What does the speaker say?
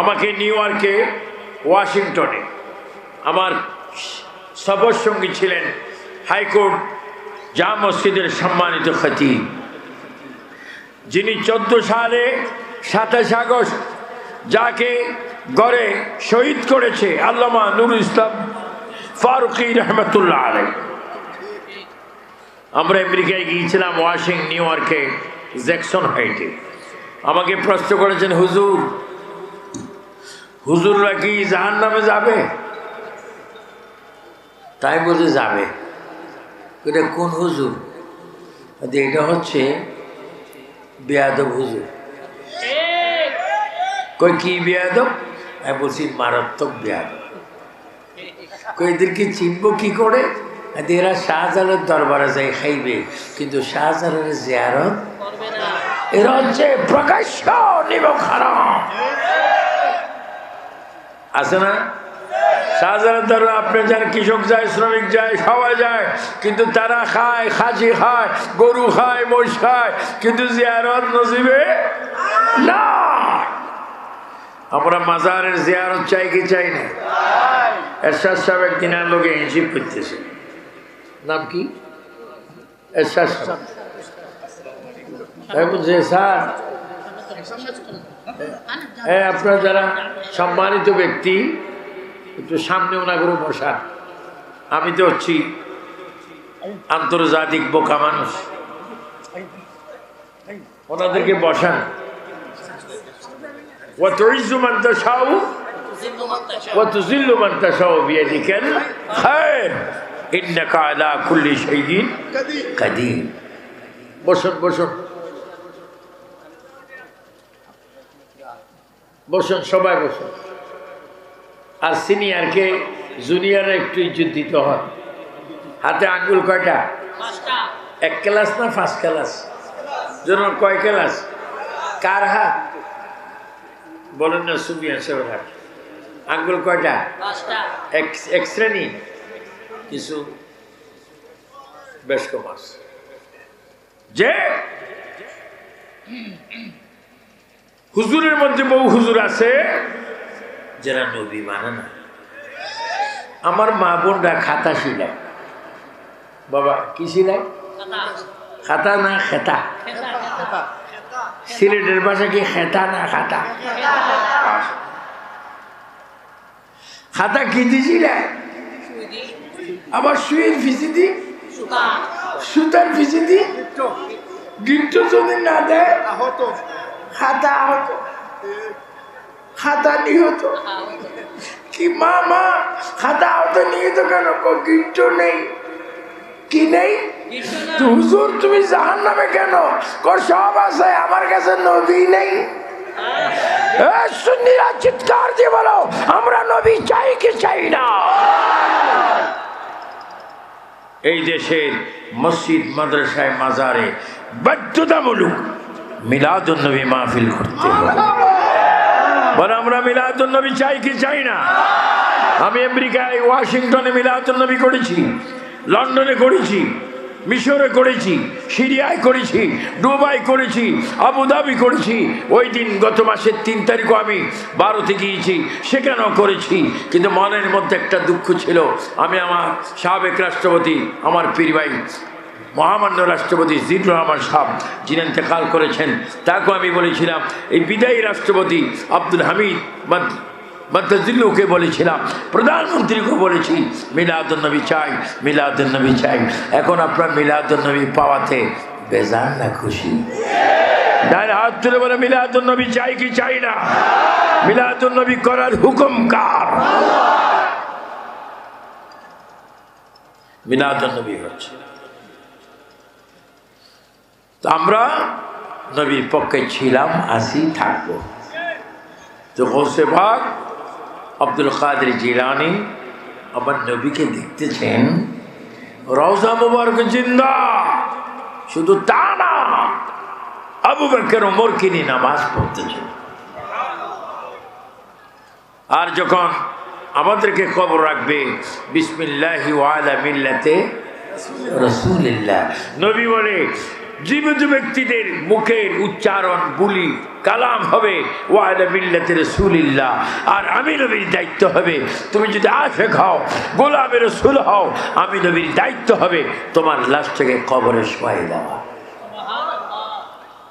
আমাকে নিউ ইয়র্কে, ওয়াশিংটনে। আমার সফর সঙ্গী ছিলেন হাইকোর্ট জা মসজিদের সম্মানিত খতিব। যিনি চোদ্দ সালে সাতাশ আগস্ট যাকে গড়ে শহীদ করেছে আল্লামা নুরুল ইসলাম ফারুকি রহমতুল্লাহ আলাই আমরা আমেরিকায় গিয়েছিলাম ওয়াশিং নিউ ইয়র্কে জ্যাকসন হাইটে। আমাকে প্রশ্ন করেছেন, হুজুর হুজুররা কি জাহান নামে যাবে? তাই বলতে যাবে। এটা কোন হুজুর? এটা হচ্ছে বেয়াদব হুজুর। কই কি বেয়াদব? আমি বলছি মারাত্মক বেয়াদব। কই এদেরকে চিনবো কি করে? বলি, এরা শাহজালালের দরবারে যাই খাইবে। কিন্তু শাহজালালের জিয়ারত এরা হচ্ছে প্রকাশ্য নিমক হারাম। আছে না? কৃষক যায়, শ্রমিক যায় যায়, কিন্তু তারা খায়, খাসি খায়, গরু খায় মোষ খায়, কিন্তু না মাজারের জিয়ারত চাই কি চাই লোকে করতেছে। নাম কি? আমি স্যার হ্যাঁ আপনারা যারা সম্মানিত ব্যক্তি একটু সামনে ওনা করে বসান আমি তো হচ্ছি আন্তর্জাতিক বোকা মানুষ ওনাদেরকে বসান وتعز من تشاء وتذل من تشاء بيدك الخير إنك على كل شيء قدير বসুন বসুন বসুন সবাই বসুন। আর সিনিয়রকে জুনিয়রে একটু ইজ্জত দিতে হয়। হাতে আঙ্গুল কয়টা? এক ক্লাস না ফার্স্ট ক্লাস? জন্য কয় ক্লাস? কার হাত? বলেন না সুমিয়া সাহেবের হাত। আঙ্গুল কয়টা? এক শ্রেণি? কিছু? বেশ কম আছে যে হুজুরের মধ্যে বহু হুজুর আছে যারা নবী মানে না। আমার মা বোনরা খাতা শিলায়। বাবা, কি শিলায়? খাতা না খেতা? সিলেটের ভাষা কি খেতা না খাতা? খাতা কি দিছিলায় আবার শুয়ের ফিসি দি? সুতার ফিসি দি? গিট্টো যদি না দেয়? খাতা আহত খাতা নিহত কি মা মা খাতা আহত নিহত কেন গিট্টো নেই। কি নেই? হুজুর, তুমি জাহান নামে কেন সব আছে, আমার কাছে নবী নেই। সুন্নিরা চিৎকার দিয়ে বলো, আমরা নবী চাই কি চাই না? এই দেশের মসজিদ, মাদ্রাসায়, মাজারে বাধ্যতামূলক মিলাদুন্নবী মাহফিল করতে বলে, আমরা মিলাদুন্নবী চাই কি চাই না? আমি আমেরিকায়, ওয়াশিংটনে মিলাদুন্নবী করেছি, লন্ডনে করেছি, মিশরে করেছি, সিরিয়ায় করেছি, দুবাই করেছি, আবুধাবি করেছি। ওই দিন গত মাসের তিন তারিখও আমি ভারতে গিয়েছি, সেখানেও করেছি। কিন্তু মনের মধ্যে একটা দুঃখ ছিল, আমি আমার সাবেক রাষ্ট্রপতি, আমার পীর ভাই মহামান্য রাষ্ট্রপতি জির রহমান সাহ যিনি ইন্তেকাল করেছেন তাকেও আমি বলেছিলাম, এই বিদায়ী রাষ্ট্রপতি আব্দুল হামিদ মাদ- মাদ্দাজিল্লুকে বলেছিলাম প্রধানমন্ত্রীকে বলেছি, মিলাদুন্নবী চাই মিলাদুন্নবী চাই। এখন আপনার মিলাদুন্নবী পাওয়াতে বেজান না খুশি? ডাইন হাত তুলে বলে চাই কি চাই না? মিলাদুন্নবী করার হুকুম কার? মিলাদুন্নবী হচ্ছে। তো আমরা নবীর পক্ষে ছিলাম, আসি থাকব। তো হোসে ভাগ আব্দুল কাদের জিলানি আমার নবীকে দেখতেছেন, রওজা মুবারক জিন্দা, শুধু তা না, আবু বকর ওমর কিনি নামাজ পড়তেছেন। আর যখন আমাদেরকে খবর রাখবে, বিসমিল্লাহি ওয়ালা মিল্লাতে রসুলিল্লাহ, নবী বলে জীবিত ব্যক্তিদের মুখের উচ্চারণ গুলি কালাম হবে আর আমি নবীর দায়িত্ব হবে, তুমি যদি আশে খাও গোলামের সুল হও, আমি নবীর দায়িত্ব হবে তোমার লাস্ট থেকে কবরে শোয়াই দেওয়া।